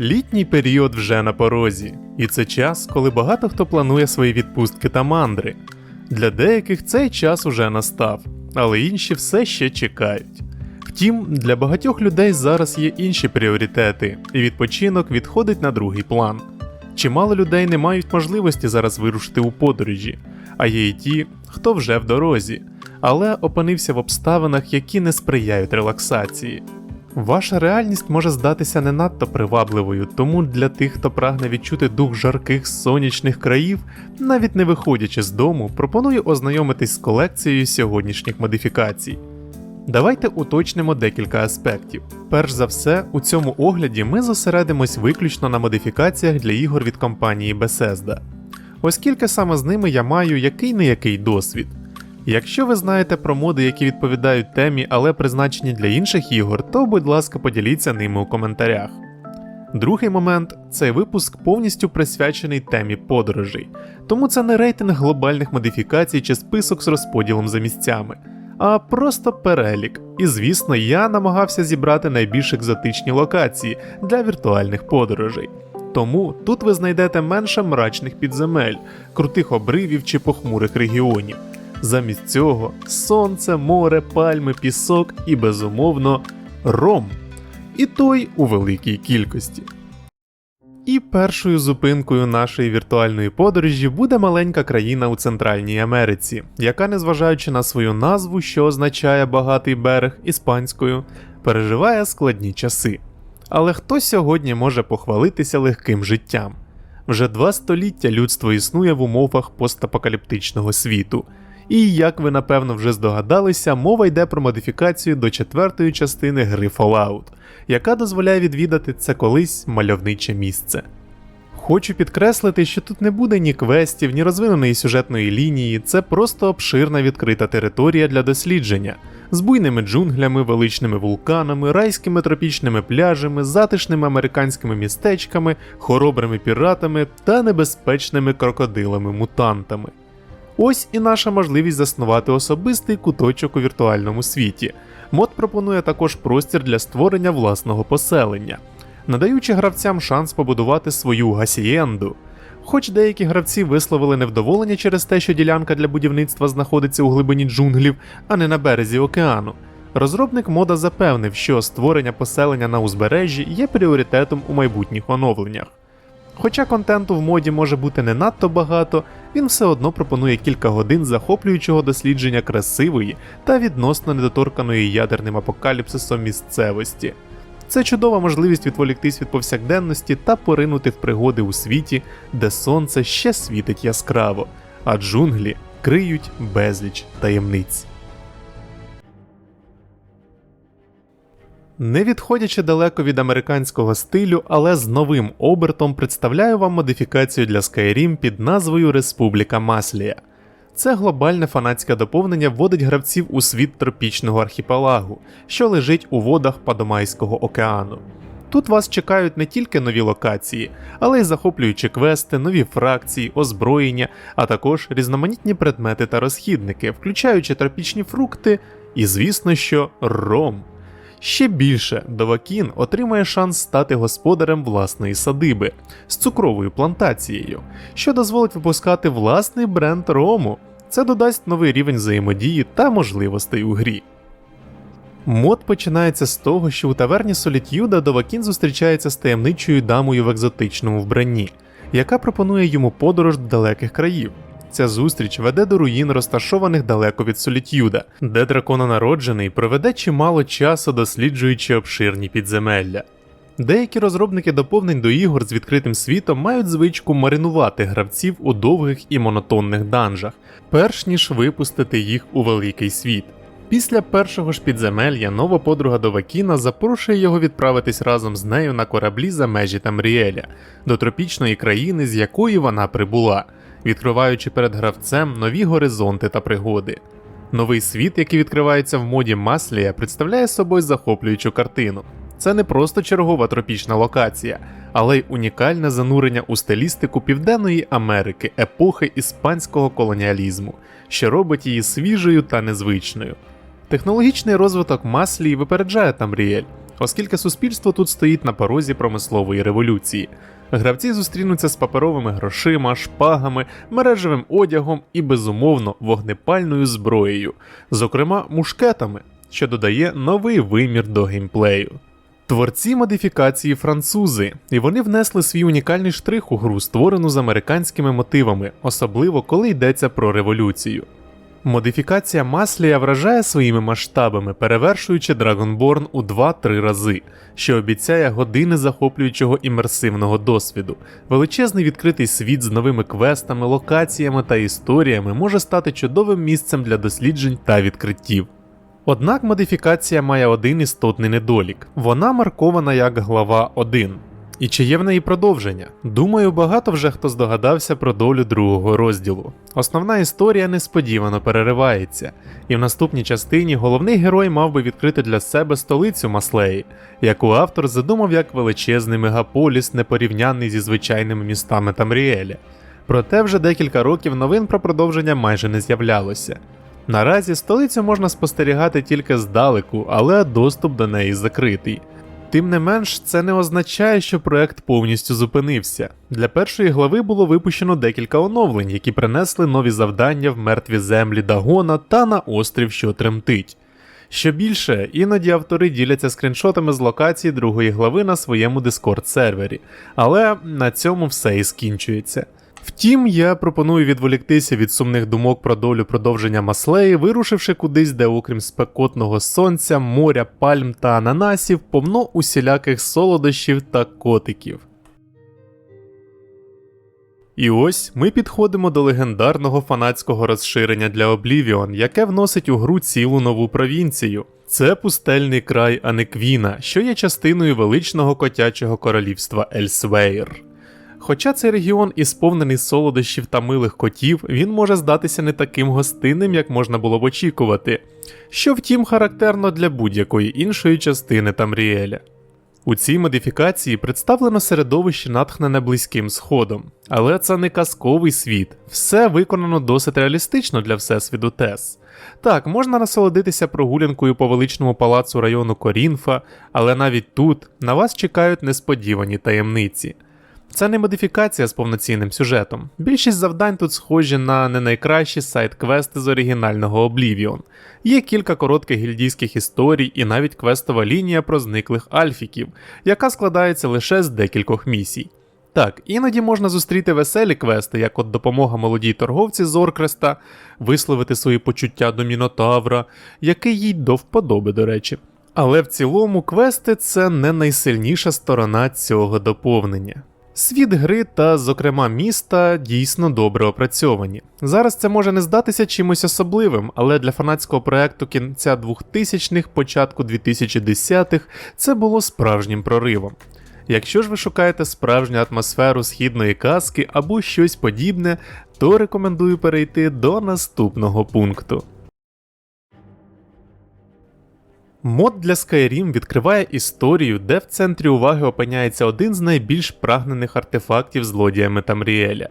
Літній період вже на порозі, і це час, коли багато хто планує свої відпустки та мандри. Для деяких цей час уже настав, але інші все ще чекають. Втім, для багатьох людей зараз є інші пріоритети, і відпочинок відходить на другий план. Чимало людей не мають можливості зараз вирушити у подорожі, а є й ті, хто вже в дорозі, але опинився в обставинах, які не сприяють релаксації. Ваша реальність може здатися не надто привабливою, тому для тих, хто прагне відчути дух жарких сонячних країв, навіть не виходячи з дому, пропоную ознайомитись з колекцією сьогоднішніх модифікацій. Давайте уточнимо декілька аспектів. Перш за все, у цьому огляді ми зосередимось виключно на модифікаціях для ігор від компанії Bethesda, оскільки саме з ними я маю який не який досвід. Якщо ви знаєте про моди, які відповідають темі, але призначені для інших ігор, то будь ласка поділіться ними у коментарях. Другий момент цей випуск повністю присвячений темі подорожей, тому це не рейтинг глобальних модифікацій чи список з розподілом за місцями, а просто перелік. І звісно, я намагався зібрати найбільш екзотичні локації для віртуальних подорожей. Тому тут ви знайдете менше мрачних підземель, крутих обривів чи похмурих регіонів. Замість цього сонце, море, пальми, пісок і, безумовно, ром. І той у великій кількості. І першою зупинкою нашої віртуальної подорожі буде маленька країна у Центральній Америці, яка, незважаючи на свою назву, що означає багатий берег іспанською, переживає складні часи. Але хто сьогодні може похвалитися легким життям? Вже два століття людство існує в умовах постапокаліптичного світу. І як ви напевно вже здогадалися, мова йде про модифікацію до четвертої частини гри Fallout, яка дозволяє відвідати це колись мальовниче місце. Хочу підкреслити, що тут не буде ні квестів, ні розвиненої сюжетної лінії, це просто обширна відкрита територія для дослідження з буйними джунглями, величними вулканами, райськими тропічними пляжами, затишними американськими містечками, хоробрими піратами та небезпечними крокодилами-мутантами. Ось і наша можливість заснувати особистий куточок у віртуальному світі. Мод пропонує також простір для створення власного поселення, надаючи гравцям шанс побудувати свою гасієнду. Хоч деякі гравці висловили невдоволення через те, що ділянка для будівництва знаходиться у глибині джунглів, а не на березі океану. Розробник мода запевнив, що створення поселення на узбережжі є пріоритетом у майбутніх оновленнях. Хоча контенту в моді може бути не надто багато, він все одно пропонує кілька годин захоплюючого дослідження красивої та відносно недоторканої ядерним апокаліпсисом місцевості. Це чудова можливість відволіктись від повсякденності та поринути в пригоди у світі, де сонце ще світить яскраво, а джунглі криють безліч таємниць. Не відходячи далеко від американського стилю, але з новим обертом представляю вам модифікацію для Skyrim під назвою Республіка Маслія. Це глобальне фанатське доповнення вводить гравців у світ тропічного архіпелагу, що лежить у водах Падомайського океану. Тут вас чекають не тільки нові локації, але й захоплюючі квести, нові фракції, озброєння, а також різноманітні предмети та розхідники, включаючи тропічні фрукти і, звісно, що ром. Ще більше Довакін отримає шанс стати господарем власної садиби з цукровою плантацією, що дозволить випускати власний бренд рому. Це додасть новий рівень взаємодії та можливостей у грі. Мод починається з того, що у таверні Солітюда Довакін зустрічається з таємничою дамою в екзотичному вбранні, яка пропонує йому подорож до далеких країв. Ця зустріч веде до руїн, розташованих далеко від Солітюда, де дракононароджений проведе чимало часу досліджуючи обширні підземелля. Деякі розробники доповнень до ігор з відкритим світом мають звичку маринувати гравців у довгих і монотонних данжах, перш ніж випустити їх у великий світ. Після першого ж підземелля нова подруга Довакіна запрошує його відправитись разом з нею на кораблі за межі Тамріеля, до тропічної країни, з якої вона прибула, відкриваючи перед гравцем нові горизонти та пригоди. Новий світ, який відкривається в моді Маслія, представляє собою захоплюючу картину. Це не просто чергова тропічна локація, але й унікальне занурення у стилістику Південної Америки епохи іспанського колоніалізму, що робить її свіжою та незвичною. Технологічний розвиток Маслії випереджає Тамріель, оскільки суспільство тут стоїть на порозі промислової революції. Гравці зустрінуться з паперовими грошима, шпагами, мережевим одягом і, безумовно, вогнепальною зброєю, зокрема мушкетами, що додає новий вимір до геймплею. Творці модифікації французи, і вони внесли свій унікальний штрих у гру, створену з американськими мотивами, особливо коли йдеться про революцію. Модифікація Маслія вражає своїми масштабами, перевершуючи Dragonborn у 2-3 рази, що обіцяє години захоплюючого імерсивного досвіду. Величезний відкритий світ з новими квестами, локаціями та історіями може стати чудовим місцем для досліджень та відкриттів. Однак модифікація має один істотний недолік: вона маркована як глава 1. І чи є в неї продовження? Думаю, багато вже хто здогадався про долю другого розділу. Основна історія несподівано переривається, і в наступній частині головний герой мав би відкрити для себе столицю Маслеї, яку автор задумав як величезний мегаполіс, непорівнянний зі звичайними містами Тамріеля. Проте вже декілька років новин про продовження майже не з'являлося. Наразі столицю можна спостерігати тільки здалеку, але доступ до неї закритий. Тим не менш, це не означає, що проект повністю зупинився. Для першої глави було випущено декілька оновлень, які принесли нові завдання в мертві землі Дагона та на острів, що тремтить. Що більше, іноді автори діляться скріншотами з локації другої глави на своєму Discord сервері, але на цьому все і скінчується. Втім, я пропоную відволіктися від сумних думок про долю продовження маслеї, вирушивши кудись, де, окрім спекотного сонця, моря, пальм та ананасів, повно усіляких солодощів та котиків. І ось ми підходимо до легендарного фанатського розширення для Oblivion, яке вносить у гру цілу нову провінцію. Це пустельний край Анеквіна, що є частиною величного котячого королівства Ельсвейр. Хоча цей регіон і сповнений солодощів та милих котів, він може здатися не таким гостинним, як можна було б очікувати, що втім характерно для будь-якої іншої частини Тамріеля. У цій модифікації представлено середовище натхнене близьким сходом, але це не казковий світ, все виконано досить реалістично для всесвіту Тес. Так, можна насолодитися прогулянкою по величному палацу району Корінфа, але навіть тут на вас чекають несподівані таємниці. Це не модифікація з повноцінним сюжетом. Більшість завдань тут схожі на не найкращі сайт-квести з оригінального Oblivion. Є кілька коротких гільдійських історій і навіть квестова лінія про зниклих альфіків, яка складається лише з декількох місій. Так, іноді можна зустріти веселі квести, як от допомога молодій торговці з Оркреста, висловити свої почуття до Мінотавра, який їй до вподоби, до речі. Але в цілому квести це не найсильніша сторона цього доповнення. Світ гри та, зокрема, міста дійсно добре опрацьовані. Зараз це може не здатися чимось особливим, але для фанатського проекту кінця 2000-х, початку 2010-х це було справжнім проривом. Якщо ж ви шукаєте справжню атмосферу східної казки або щось подібне, то рекомендую перейти до наступного пункту. Мод для Skyrim відкриває історію, де в центрі уваги опиняється один з найбільш прагнених артефактів злодіями Тамріеля.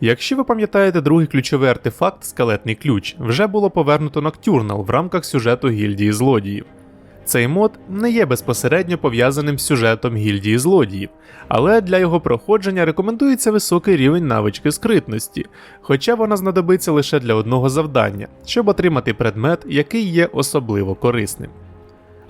Якщо ви пам'ятаєте другий ключовий артефакт скелетний ключ, вже було повернуто Ноктюрнал в рамках сюжету гільдії злодіїв. Цей мод не є безпосередньо пов'язаним з сюжетом гільдії злодіїв, але для його проходження рекомендується високий рівень навички скритності, хоча вона знадобиться лише для одного завдання, щоб отримати предмет, який є особливо корисним.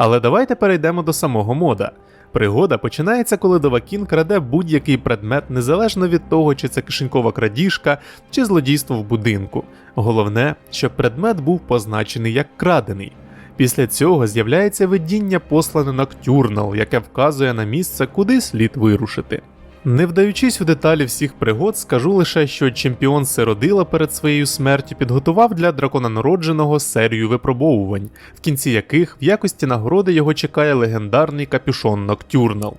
Але давайте перейдемо до самого мода. Пригода починається, коли Довакін краде будь-який предмет, незалежно від того, чи це кишенькова крадіжка, чи злодійство в будинку. Головне, щоб предмет був позначений як крадений. Після цього з'являється видіння послане Ноктюрнал, яке вказує на місце, куди слід вирушити. Не вдаючись у деталі всіх пригод, скажу лише, що чемпіон Сиродила перед своєю смертю підготував для дракона народженого серію випробовувань, в кінці яких в якості нагороди його чекає легендарний капюшон Ноктюрнал.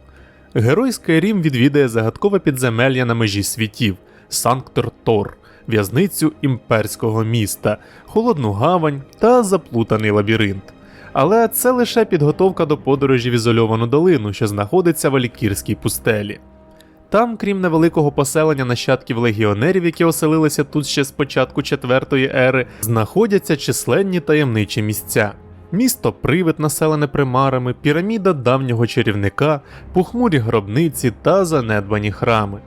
Герой Скайрім відвідає загадкове підземелля на межі світів Санктор Тор, в'язницю імперського міста, холодну гавань та заплутаний лабіринт. Але це лише підготовка до подорожі в ізольовану долину, що знаходиться в Алікірській пустелі. Там, крім невеликого поселення нащадків легіонерів, які оселилися тут ще з початку четвертої ери, знаходяться численні таємничі місця. місто привид, населене примарами, піраміда давнього чарівника, похмурі гробниці та занедбані храми.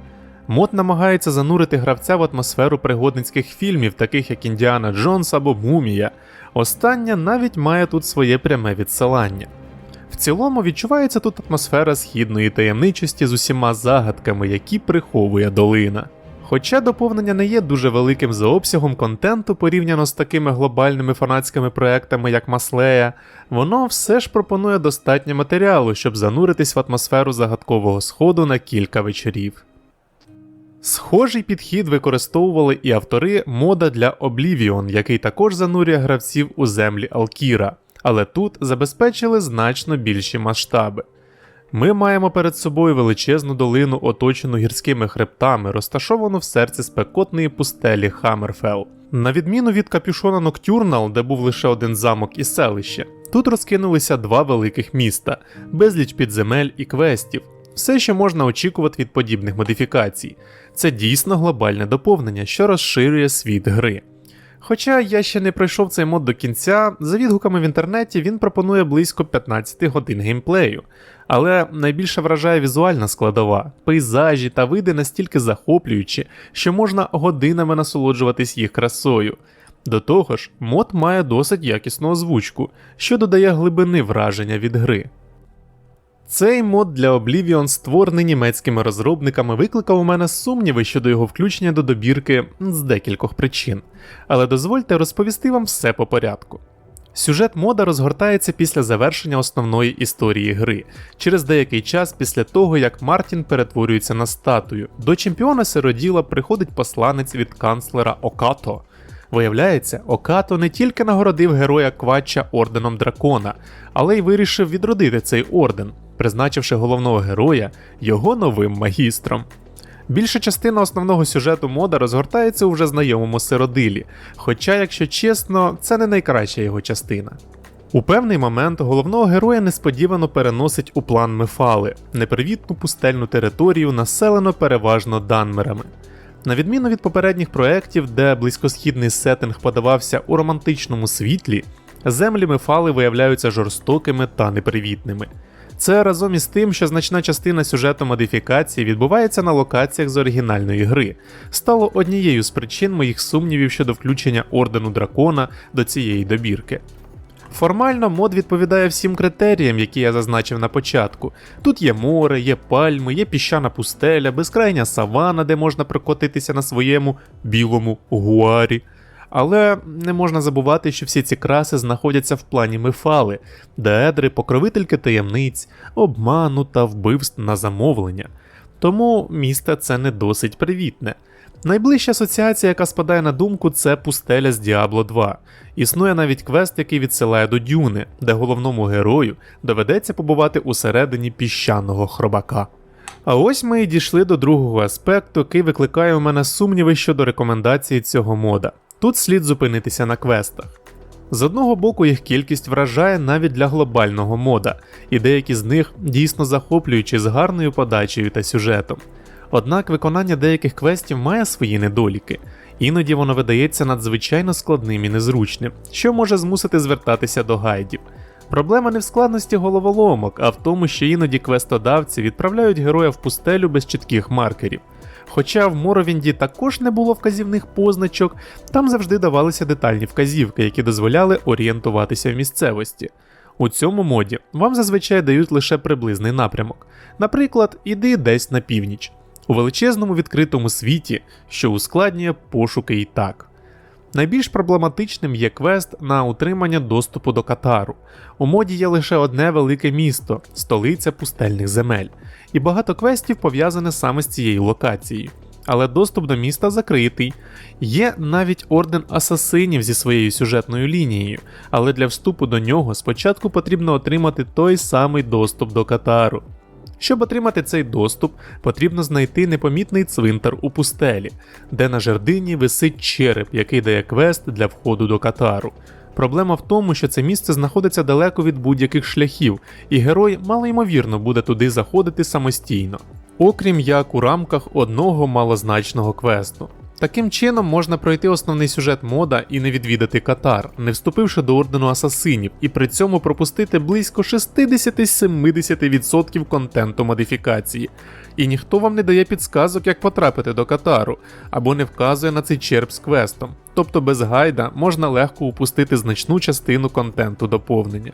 Мод намагається занурити гравця в атмосферу пригодницьких фільмів, таких як Індіана Джонс або Мумія. Остання навіть має тут своє пряме відсилання. В цілому відчувається тут атмосфера східної таємничості з усіма загадками, які приховує долина. Хоча доповнення не є дуже великим за обсягом контенту порівняно з такими глобальними фанатськими проектами, як Маслея, воно все ж пропонує достатньо матеріалу, щоб зануритись в атмосферу загадкового сходу на кілька вечорів. Схожий підхід використовували і автори мода для Oblivion, який також занурює гравців у землі Алкіра, але тут забезпечили значно більші масштаби. Ми маємо перед собою величезну долину, оточену гірськими хребтами, розташовану в серці спекотної пустелі Хаммерфелл. На відміну від капюшона Ноктюрнал, де був лише один замок і селище, тут розкинулися два великих міста, безліч підземель і квестів. Все, що можна очікувати від подібних модифікацій. Це дійсно глобальне доповнення, що розширює світ гри. Хоча я ще не пройшов цей мод до кінця, за відгуками в інтернеті він пропонує близько 15 годин геймплею, але найбільше вражає візуальна складова, пейзажі та види настільки захоплюючі, що можна годинами насолоджуватись їх красою. До того ж, мод має досить якісну озвучку, що додає глибини враження від гри. Цей мод для Oblivion, створений німецькими розробниками, викликав у мене сумніви щодо його включення до добірки з декількох причин, але дозвольте розповісти вам все по порядку. Сюжет мода розгортається після завершення основної історії гри, через деякий час після того, як Мартін перетворюється на статую. До чемпіона сироділа приходить посланець від канцлера Окато. Виявляється, Окато не тільки нагородив героя Квача орденом дракона, але й вирішив відродити цей орден, призначивши головного героя його новим магістром. Більша частина основного сюжету мода розгортається у вже знайомому сиродилі, хоча, якщо чесно, це не найкраща його частина. У певний момент головного героя несподівано переносить у план Мефали, непривітну пустельну територію, населену переважно данмерами. На відміну від попередніх проєктів, де близькосхідний сеттинг подавався у романтичному світлі, землі Мефали виявляються жорстокими та непривітними. Це разом із тим, що значна частина сюжету модифікації відбувається на локаціях з оригінальної гри, стало однією з причин моїх сумнівів щодо включення ордену дракона до цієї добірки. Формально мод відповідає всім критеріям, які я зазначив на початку. Тут є море, є пальми, є піщана пустеля, безкрайня савана, де можна прокотитися на своєму білому гуарі. Але не можна забувати, що всі ці краси знаходяться в плані Мефали, де едри покровительки таємниць, обману та вбивств на замовлення. Тому місто це не досить привітне. Найближча асоціація, яка спадає на думку, це пустеля з Діабло 2. Існує навіть квест, який відсилає до Дюни, де головному герою доведеться побувати усередині піщаного хробака. А ось ми і дійшли до другого аспекту, який викликає у мене сумніви щодо рекомендації цього мода. Тут слід зупинитися на квестах. З одного боку, їх кількість вражає навіть для глобального мода, і деякі з них дійсно захоплюючі з гарною подачею та сюжетом. Однак виконання деяких квестів має свої недоліки, іноді воно видається надзвичайно складним і незручним, що може змусити звертатися до гайдів. Проблема не в складності головоломок, а в тому, що іноді квестодавці відправляють героя в пустелю без чітких маркерів. Хоча в Моровінді також не було вказівних позначок, там завжди давалися детальні вказівки, які дозволяли орієнтуватися в місцевості. У цьому моді вам зазвичай дають лише приблизний напрямок. Наприклад, іди десь на північ, у величезному відкритому світі, що ускладнює пошуки і так. Найбільш проблематичним є квест на утримання доступу до Катару. У моді є лише одне велике місто, столиця пустельних земель, і багато квестів пов'язане саме з цією локацією. Але доступ до міста закритий. Є навіть орден асасинів зі своєю сюжетною лінією, але для вступу до нього спочатку потрібно отримати той самий доступ до Катару. Щоб отримати цей доступ, потрібно знайти непомітний цвинтар у пустелі, де на жердині висить череп, який дає квест для входу до Катару. Проблема в тому, що це місце знаходиться далеко від будь-яких шляхів, і герой малоймовірно буде туди заходити самостійно, окрім як у рамках одного малозначного квесту. Таким чином можна пройти основний сюжет мода і не відвідати Катар, не вступивши до ордену асасинів, і при цьому пропустити близько 60-70% контенту модифікації. І ніхто вам не дає підсказок, як потрапити до Катару, або не вказує на цей черп з квестом. Тобто без гайда можна легко упустити значну частину контенту доповнення.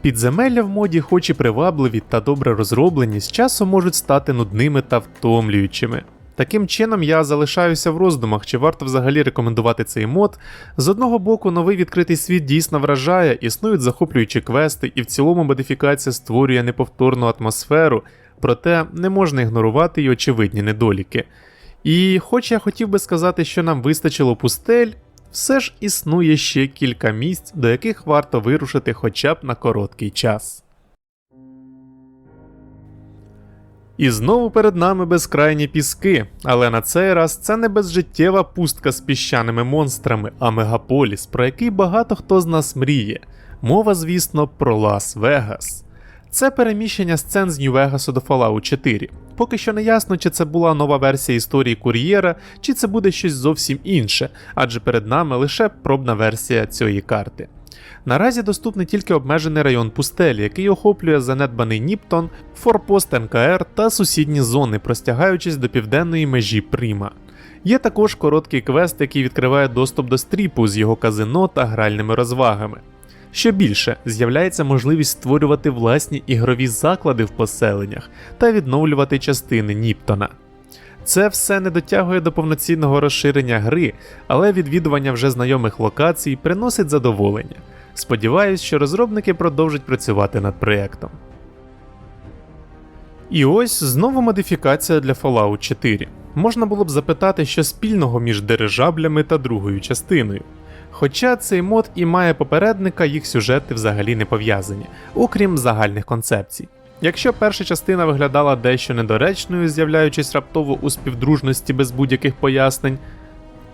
Підземелля в моді, хоч і привабливі та добре розроблені, з часом можуть стати нудними та втомлюючими. Таким чином, я залишаюся в роздумах, чи варто взагалі рекомендувати цей мод. З одного боку, новий відкритий світ дійсно вражає, існують захоплюючі квести, і в цілому модифікація створює неповторну атмосферу, проте не можна ігнорувати й очевидні недоліки. І хоч я хотів би сказати, що нам вистачило пустель, все ж існує ще кілька місць, до яких варто вирушити хоча б на короткий час. І знову перед нами безкрайні піски, але на цей раз це не безжиттєва пустка з піщаними монстрами, а мегаполіс, про який багато хто з нас мріє. Мова, звісно, про Лас-Вегас. Це переміщення сцен з Нью-Вегасу до Fallout 4. Поки що не ясно, чи це була нова версія історії кур'єра, чи це буде щось зовсім інше, адже перед нами лише пробна версія цієї карти. Наразі доступний тільки обмежений район пустелі, який охоплює занедбаний Ніптон, форпост НКР та сусідні зони, простягаючись до південної межі Прима. Є також короткий квест, який відкриває доступ до стріпу з його казино та гральними розвагами. Що більше, з'являється можливість створювати власні ігрові заклади в поселеннях та відновлювати частини Ніптона. Це все не дотягує до повноцінного розширення гри, але відвідування вже знайомих локацій приносить задоволення. Сподіваюсь, що розробники продовжать працювати над проєктом. І ось знову модифікація для Fallout 4. Можна було б запитати, що спільного між дирижаблями та другою частиною. Хоча цей мод і має попередника, їх сюжети взагалі не пов'язані, окрім загальних концепцій. Якщо перша частина виглядала дещо недоречною, з'являючись раптово у співдружності без будь-яких пояснень,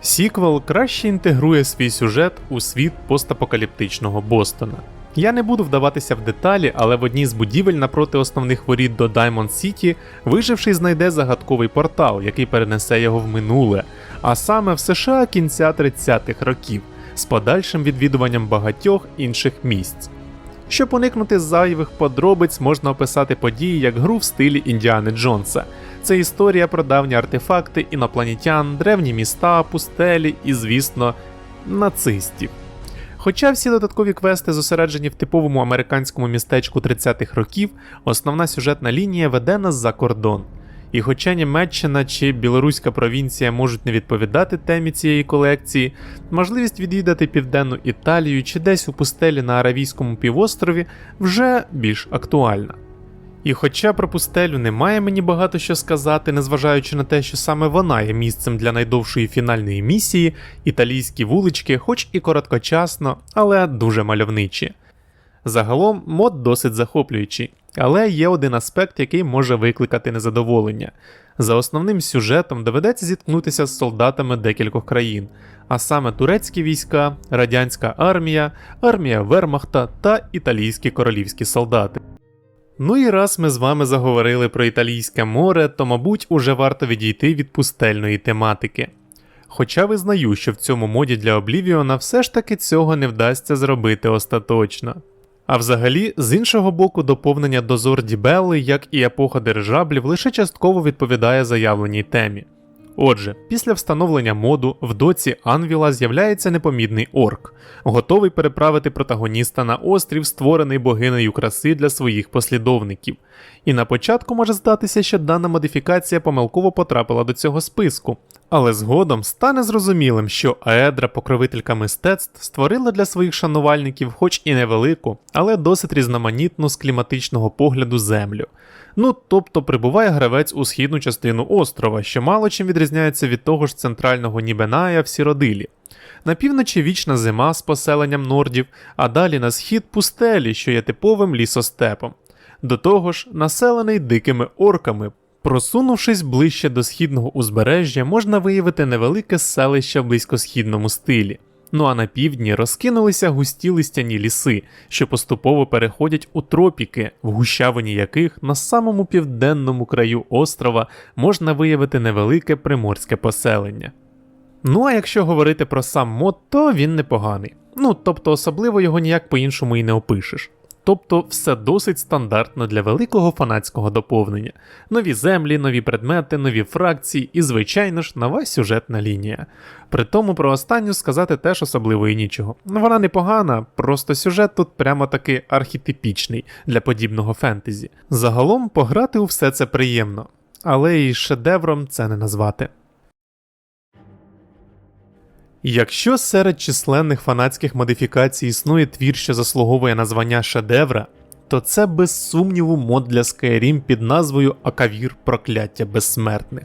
сіквел краще інтегрує свій сюжет у світ постапокаліптичного Бостона. Я не буду вдаватися в деталі, але в одній з будівель напроти основних воріт до Diamond City виживший знайде загадковий портал, який перенесе його в минуле, а саме в США кінця 30-х років, з подальшим відвідуванням багатьох інших місць. Щоб уникнути зайвих подробиць, можна описати події як гру в стилі Індіани Джонса. Це історія про давні артефакти, інопланетян, древні міста, пустелі і, звісно, нацистів. Хоча всі додаткові квести зосереджені в типовому американському містечку 30-х років, основна сюжетна лінія веде нас за кордон. І хоча Німеччина чи білоруська провінція можуть не відповідати темі цієї колекції, можливість відвідати південну Італію чи десь у пустелі на Аравійському півострові вже більш актуальна. І хоча про пустелю немає мені багато що сказати, незважаючи на те, що саме вона є місцем для найдовшої фінальної місії, італійські вулички, хоч і короткочасно, але дуже мальовничі. Загалом мод досить захоплюючий, але є один аспект, який може викликати незадоволення. За основним сюжетом доведеться зіткнутися з солдатами декількох країн, а саме турецькі війська, радянська армія, армія Вермахта та італійські королівські солдати. Ну і раз ми з вами заговорили про італійське море, то, мабуть, уже варто відійти від пустельної тематики. Хоча визнаю, що в цьому моді для Облівіона все ж таки цього не вдасться зробити остаточно. А взагалі, з іншого боку, доповнення дозор Дібелли, як і епоха дирижаблів, лише частково відповідає заявленій темі. Отже, після встановлення моду в доці Анвіла з'являється непомітний орк, готовий переправити протагоніста на острів, створений богинею краси для своїх послідовників. І на початку може здатися, що дана модифікація помилково потрапила до цього списку, але згодом стане зрозумілим, що Аедра, покровителька мистецтв, створила для своїх шанувальників, хоч і невелику, але досить різноманітну з кліматичного погляду землю. Ну тобто прибуває гравець у східну частину острова, що мало чим відрізняється від того ж центрального Нібеная в Сіродилі. На півночі вічна зима з поселенням нордів, а далі на схід пустелі, що є типовим лісостепом. До того ж, населений дикими орками. Просунувшись ближче до східного узбережжя, можна виявити невелике селище в близькосхідному стилі. Ну а на півдні розкинулися густі листяні ліси, що поступово переходять у тропіки, в гущавині яких на самому південному краю острова можна виявити невелике приморське поселення. Ну а якщо говорити про сам мод, то він непоганий. Ну тобто особливо його ніяк по-іншому і не опишеш. Тобто все досить стандартно для великого фанатського доповнення. Нові землі, нові предмети, нові фракції і, звичайно ж, нова сюжетна лінія. При тому про останню сказати теж особливо і нічого. Ну, Вона непогана, просто сюжет тут прямо таки архетипічний для подібного фентезі. Загалом пограти у все це приємно, але і шедевром це не назвати. Якщо серед численних фанатських модифікацій існує твір, що заслуговує на звання шедевра, то це без сумніву мод для Skyrim під назвою Акавір Прокляття Безсмертних.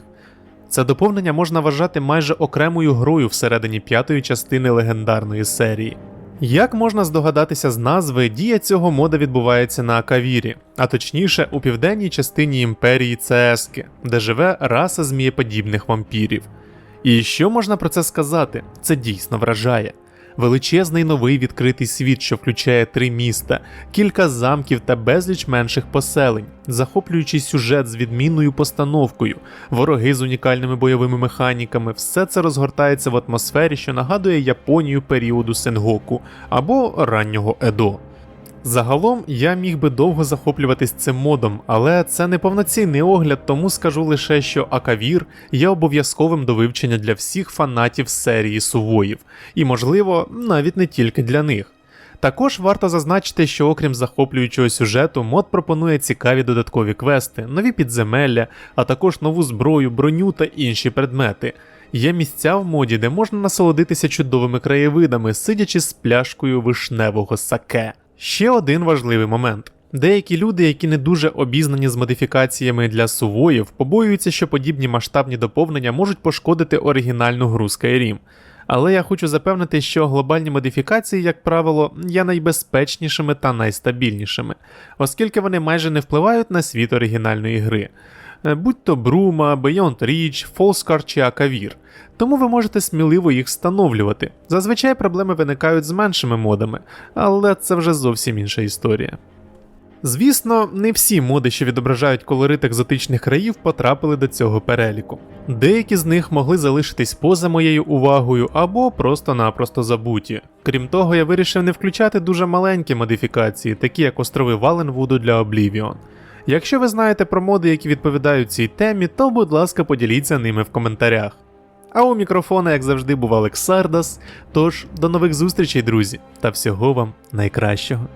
Це доповнення можна вважати майже окремою грою всередині п'ятої частини легендарної серії. Як можна здогадатися з назви, дія цього мода відбувається на Акавірі, а точніше у південній частині імперії Цески, де живе раса змієподібних вампірів. І що можна про це сказати? Це дійсно вражає. Величезний новий відкритий світ, що включає три міста, кілька замків та безліч менших поселень, захоплюючий сюжет з відмінною постановкою, вороги з унікальними бойовими механіками, все це розгортається в атмосфері, що нагадує Японію періоду Сенгоку або раннього Едо. Загалом я міг би довго захоплюватись цим модом, але це не повноцінний огляд, тому скажу лише, що Акавір є обов'язковим до вивчення для всіх фанатів серії сувоїв, і, можливо, навіть не тільки для них. Також варто зазначити, що окрім захоплюючого сюжету, мод пропонує цікаві додаткові квести, нові підземелля, а також нову зброю, броню та інші предмети. Є місця в моді, де можна насолодитися чудовими краєвидами, сидячи з пляшкою вишневого саке. Ще один важливий момент. Деякі люди, які не дуже обізнані з модифікаціями для сувоїв, побоюються, що подібні масштабні доповнення можуть пошкодити оригінальну гру Skyrim. Але я хочу запевнити, що глобальні модифікації, як правило, є найбезпечнішими та найстабільнішими, оскільки вони майже не впливають на світ оригінальної гри. Е, Будь то Брума, Beyond Reach, Folskar чи Акавір. Тому ви можете сміливо їх встановлювати. Зазвичай проблеми виникають з меншими модами, але це вже зовсім інша історія. Звісно, не всі моди, що відображають колорит екзотичних країв, потрапили до цього переліку. Деякі з них могли залишитись поза моєю увагою або просто-напросто забуті. Крім того, я вирішив не включати дуже маленькі модифікації, такі як острови Валенвуду для Oblivion. Якщо ви знаєте про моди, які відповідають цій темі, то будь ласка, поділіться ними в коментарях. А у мікрофона, як завжди, був Олексардас. Тож до нових зустрічей, друзі, та всього вам найкращого.